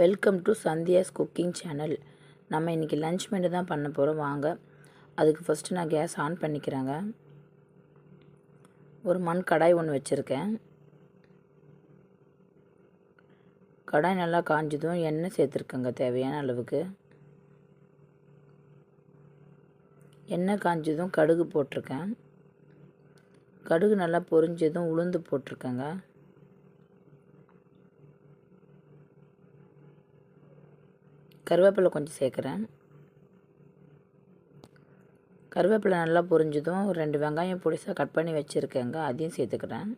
Welcome to Sandhya's cooking channel நம்ம இன்றைக்கி lunch menu தான் பண்ண போகிறோம் வாங்க. அதுக்கு ஃபஸ்ட்டு நான் கேஸ் ஆன் பண்ணிக்கிறேங்க. ஒரு மண் கடாய் ஒன்று வச்சுருக்கேன். கடாய் நல்லா காஞ்சதும். எண்ணெய் சேர்த்துருக்கேங்க தேவையான அளவுக்கு. எண்ணெய் காஞ்சதும் கடுகு போட்டிருக்கேன். கடுகு நல்லா பொரிஞ்சதும் உளுந்து போட்டிருக்கேங்க. கருவேப்பிலை கொஞ்சம் சேர்க்குறேன். கருவேப்பிலை நல்லா பொரிஞ்சதும் ஒரு ரெண்டு வெங்காயம் பொடிசாக கட் பண்ணி வச்சுருக்கேங்க அதையும் சேர்த்துக்கிறேன்.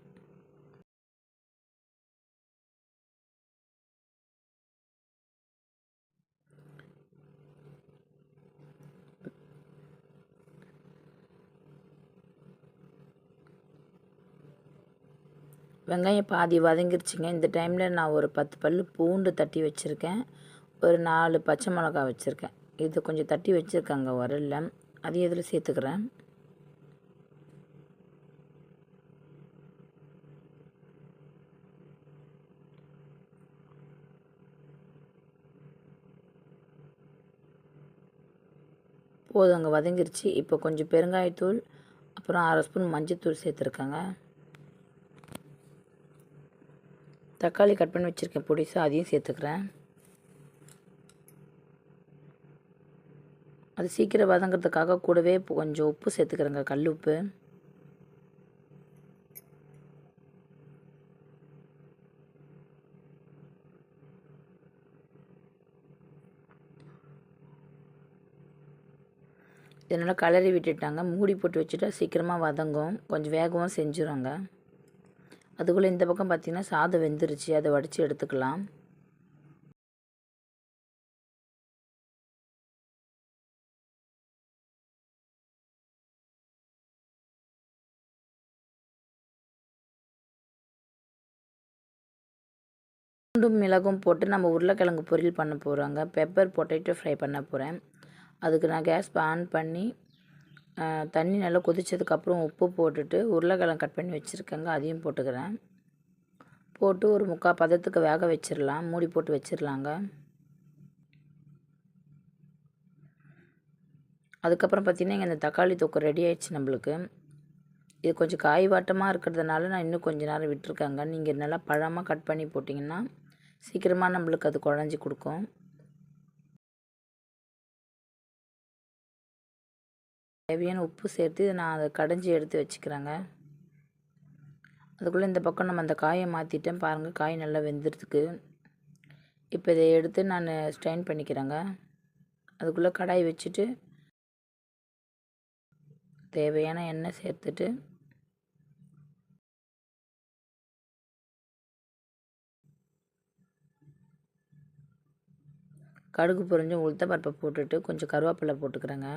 வெங்காயம் பாதி வதங்கிருச்சுங்க இந்த டைமில் நான் ஒரு பத்து பல் பூண்டு தட்டி வச்சுருக்கேன். ஒரு நாலு பச்சை மிளகா வச்சுருக்கேன். இது கொஞ்சம் தட்டி வச்சுருக்கேங்க உரலில். அதையும் இதில் சேர்த்துக்கிறேன். போதுங்க வதங்கிருச்சு. இப்போ கொஞ்சம் பெருங்காயத்தூள் அப்புறம் அரை ஸ்பூன் மஞ்சத்தூள் சேர்த்துருக்கேங்க. தக்காளி கட் பண்ணி வச்சுருக்கேன் பொடிசா அதையும் சேர்த்துக்கிறேன். அது சீக்கிரம் வதங்கிறதுக்காக கூடவே கொஞ்சம் உப்பு சேர்த்துக்கிறேங்க. கல் உப்பு. இதனால் கலரி விட்டுட்டாங்க. மூடி போட்டு வச்சுட்டா சீக்கிரமாக வதங்கும். கொஞ்சம் வேகவும் செஞ்சுருவாங்க. அதுக்குள்ளே இந்த பக்கம் பார்த்திங்கன்னா சாதம் வெந்துருச்சு. அதை வடித்து எடுத்துக்கலாம். பூண்டும் மிளகும் போட்டு நம்ம உருளைக்கிழங்கு பொரியல் பண்ண போகிறாங்க பெப்பர் பொட்டேட்டோ ஃப்ரை பண்ண போகிறேன் அதுக்கு நான் கேஸ் ஆன் பண்ணி தண்ணி நல்லா கொதித்ததுக்கப்புறம் உப்பு போட்டுட்டு உருளைக்கிழங்கு கட் பண்ணி வச்சுருக்கேங்க. அதையும் போட்டுக்கிறேன். போட்டு ஒரு முக்கால் பதத்துக்கு வேக வச்சிடலாம் மூடி போட்டு வச்சிடலாங்க அதுக்கப்புறம் பார்த்திங்கன்னா இங்கே இந்த தக்காளி தொக்கு ரெடி ஆயிடுச்சு நம்மளுக்கு. இது கொஞ்சம் காய் வாட்டமாக இருக்கிறதுனால நான் இன்னும் கொஞ்சம் நேரம் விட்டுருக்கேங்க. நீங்கள் நல்லா பழமாக கட் பண்ணி போட்டிங்கன்னா சீக்கிரமாக நம்மளுக்கு அது குழஞ்சி கொடுக்கும். தேவையான உப்பு சேர்த்து நான் அதை கடைஞ்சி எடுத்து வச்சுக்கிறேங்க. அதுக்குள்ளே இந்த பக்கம் நம்ம அந்த காயை மாற்றிட்டேன் பாருங்கள் காய் நல்லா வெந்துடுதுக்கு. இப்போ இதை எடுத்து நான் ஸ்ட்ரைன் பண்ணிக்கிறேங்க. அதுக்குள்ளே கடாய் வச்சுட்டு தேவையான எண்ணெய் சேர்த்துட்டு கடுகு பொரிஞ்சு உளுத்த பருப்பை போட்டுட்டு கொஞ்சம் கருவேப்பிலை போட்டுக்கிறேங்க.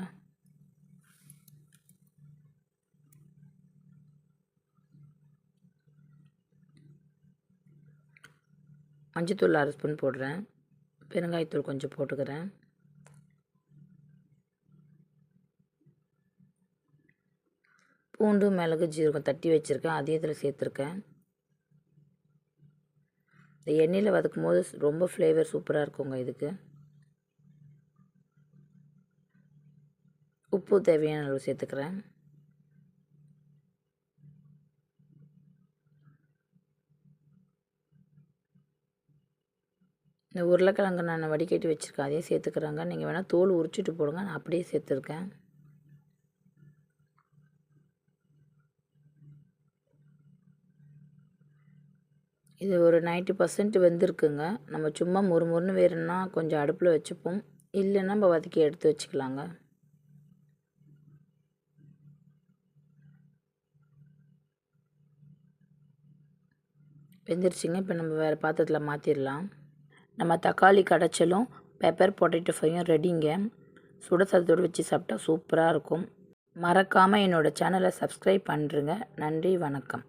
மஞ்சத்தூள் அரை ஸ்பூன் போடுறேன். பெருங்காயத்தூள் கொஞ்சம் போட்டுக்கிறேன். பூண்டு மிளகு ஜீரகம் தட்டி வச்சுருக்கேன். அதையும் இதில் சேர்த்துருக்கேன். இந்த எண்ணெயில் வதக்கும் போது ரொம்ப ஃப்ளேவர் சூப்பராக இருக்குங்க இதுக்கு. உப்பு தேவையான அளவு சேர்த்துக்கிறேன். இந்த உருளைக்கிழங்கு நான் வடிகட்டி வச்சுருக்கேன். அதையும் சேர்த்துக்கிறேங்க. நீங்கள் வேணால் தோல் உரிச்சிட்டு போடுங்க. நான் அப்படியே சேர்த்துருக்கேன். இது ஒரு நைன்ட்டி பர்சன்ட் வெந்திருக்குங்க. நம்ம சும்மா முறுமுறுன்னு வேணும்னா கொஞ்சம் அடுப்பில் வச்சுப்போம். இல்லைன்னா நம்ம வதக்கி எடுத்து வச்சுக்கலாங்க. வெந்துருச்சுங்க. இப்போ நம்ம வேறு பாத்திரத்தில் மாற்றிடலாம் நம்ம தக்காளி கடைச்சலும் பெப்பர் பொட்டேட்டோ ஃப்ரையும் ரெடிங்க சுட சாதத்தோடு வச்சு சாப்பிட்டா சூப்பராக இருக்கும். மறக்காமல் என்னோடய சேனலை சப்ஸ்கிரைப் பண்ணுறேங்க நன்றி வணக்கம்.